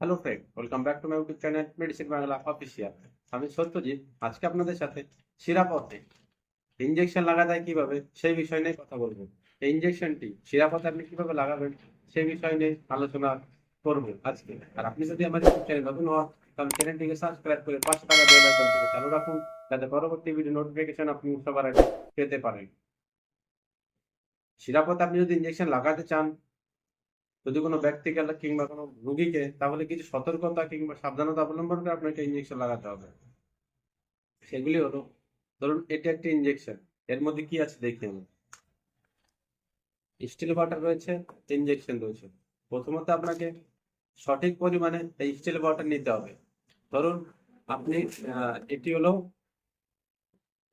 Hello friend welcome back to my YouTube channel medicine Bangla official আমি সত্যজিৎ, আজকে আপনাদের সাথে শিরাপথে ইঞ্জেকশন লাগা যায় কীভাবে, সেই বিষয় নিয়ে কথা বলব। এই ইঞ্জেকশনটি শিরাপথে আপনি কীভাবে লাগাবেন, সেই বিষয় নিয়ে আলোচনা করব আজকে। আর আপনি যদি আমার ইউটিউব চ্যানেল নতুন হন, তাহলে চ্যানেলটিকে সাবস্ক্রাইব করে পাঁচশো টাকা বেল আইকনটিকে চালু রাখুন, যাতে পরবর্তী ভিডিও নোটিফিকেশন আপনি সবার আগে পেতে পারেন। শিরাপথে আপনি যদি ইঞ্জেকশন লাগাতে চান যদি কোনো ব্যক্তিকে কিংবা কোনো রোগীকে, তাহলে কিছু সতর্কতা কিংবা সাবধানতা অবলম্বন করে আপনাকে ইঞ্জেকশন লাগাতে হবে। সেগুলি হলো, ধরুন এটা একটা ইঞ্জেকশন এর মধ্যে কি আছে দেখি আমি। স্টিল ওয়াটার রয়েছে ইঞ্জেকশন রয়েছে। প্রথমত আপনাকে সঠিক পরিমাণে এই স্টিল ওয়াটার নিতে হবে। ধরুন আপনি এটি হলো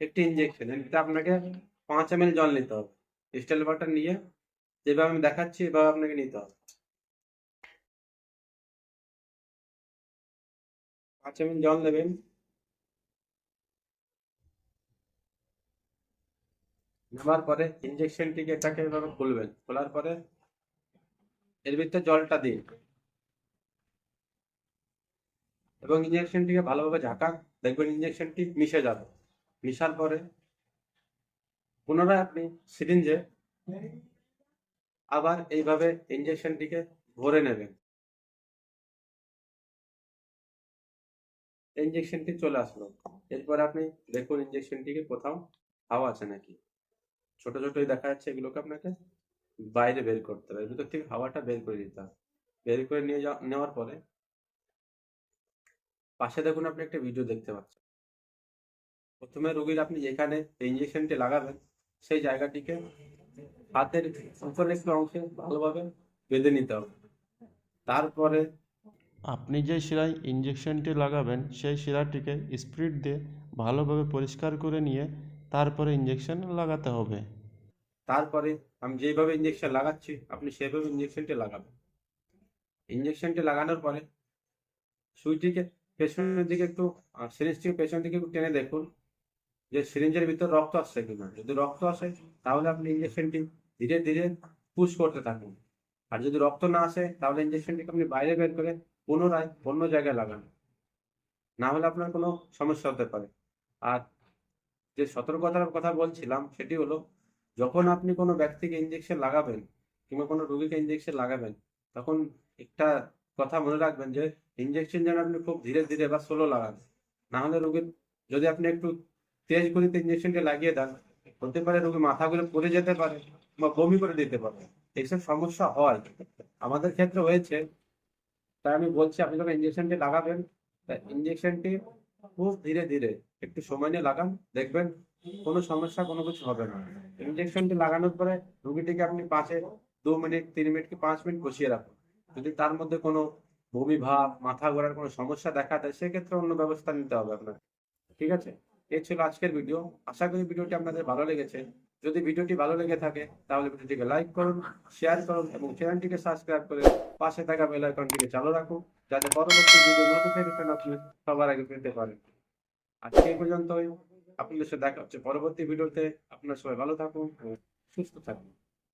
একটি ইঞ্জেকশন এতে আপনাকে পাঁচ এম জল নিতে হবে। স্টিল ওয়াটার নিয়ে যেভাবে আমি দেখাচ্ছি, এভাবে আপনাকে নিতে হবে। পাঁচ এম জল নেবেন নেওয়ার পরে ইঞ্জেকশনটিকে এটাকে এভাবে খুলবেন। খোলার পরে এর ভিতরে জলটা দিন। এবং ইঞ্জেকশনটিকে ভালোভাবে ঝাঁকান। দেখবেন ইঞ্জেকশনটি মিশে যাবে। মিশার পরে পুনরায় আপনি সিরিঞ্জে আবার এইভাবে ইঞ্জেকশনটিকে ভরে নেবেন। ইঞ্জেকশনটি চলে আসলো। এরপর আপনি দেখুন ইঞ্জেকশনটিকে কোথাও হাওয়া আছে নাকি। ছোট ছোটই দেখা যাচ্ছে এগুলোকে আপনাকে বাইরে বের করতে হবে, ভিতর থেকে হাওয়াটা বের করে দিতে হবে। বের করে নিয়ে যাওয়া, নেওয়ার পরে পাশে দেখুন আপনি একটা ভিডিও দেখতে পাচ্ছেন। প্রথমে রোগীর আপনি যেখানে ইঞ্জেকশনটি লাগাবেন, সেই জায়গাটিকে হাতের উপরের একটু অংশে ভালোভাবে বেঁধে নিতে হবে। তারপরে আপনি যে শিরায় ইঞ্জেকশনটি লাগাবেন, সেই শিরাটিকে স্পিরিট দিয়ে ভালোভাবে পরিষ্কার করে নিয়ে তারপরে ইঞ্জেকশন লাগাতে হবে। তারপরে আমি যেভাবে ইঞ্জেকশন লাগাচ্ছি, আপনি সেভাবে ইঞ্জেকশনটি লাগাবেন। ইঞ্জেকশনটি লাগানোর পরে সুইটিকে পেছনের দিকে একটু সিরিঞ্জটিকে পেছনের দিকে একটু টেনে দেখুন যে সিরিঞ্জের ভিতর রক্ত আসছে কিনা। যদি রক্ত আসে, তাহলে আপনি ইঞ্জেকশনটি ধীরে ধীরে পুশ করতে থাকুন। আর যদি রক্ত না আসে, তাহলে ইঞ্জেকশনটিকে আপনি বাইরে বের করে পুনরায় অন্য জায়গায় লাগান। না হলে আপনার কোনো সমস্যা হতে পারে। আর যে সতর্কতার কথা বলছিলাম, সেটি হলো, যখন আপনি কোনো ব্যক্তিকে ইঞ্জেকশন লাগাবেন কিংবা কোনো রোগীকে ইঞ্জেকশন লাগাবেন, তখন একটা কথা মনে রাখবেন যে ইঞ্জেকশন যেন আপনি খুব ধীরে ধীরে বা স্লো লাগান। না হলে রোগীর যদি আপনি একটু তেজ গতিতে ইঞ্জেকশনটা লাগিয়ে দেন, হতে পারে রোগী মাথাগুলো পড়ে যেতে পারে বা বমি করে দিতে পারে। এইসব সমস্যা হয়। আমাদের ক্ষেত্রে হয়েছে তাই আমি বলছি, আপনি যখন ইঞ্জেকশনটি লাগাবেন ইঞ্জেকশনটি খুব ধীরে ধীরে একটু সময় নিয়ে লাগান, দেখবেন কোনো সমস্যা, কোনো কিছু হবে না। ইঞ্জেকশনটি লাগানোর পরে রুগীটিকে আপনি পাঁচে দু মিনিট, তিন মিনিট কি পাঁচ মিনিট বসিয়ে রাখুন। যদি তার মধ্যে কোনো বমি ভাব, মাথা ঘোরার কোনো সমস্যা দেখা দেয়, সেক্ষেত্রে অন্য ব্যবস্থা নিতে হবে আপনার ঠিক আছে? এই ছিল আজকের ভিডিও আশা করি ভিডিওটি আপনাদের ভালো লেগেছে। যদি ভিডিওটি ভালো লেগে থাকে, তাহলে ভিডিওটিকে লাইক করুন শেয়ার করুন এবং চ্যানেলটিকে সাবস্ক্রাইব করে পাশে থাকা বেল আইকনটিকে চালু রাখুন, যাতে পরবর্তী ভিডিও নোটিফিকেশন আপনি সবার আগে পেতে পারেন। আজকে এই পর্যন্তই। আপনাদের সাথে দেখা হচ্ছে পরবর্তী ভিডিওতে আপনার সবাই ভালো থাকুন সুস্থ থাকুন।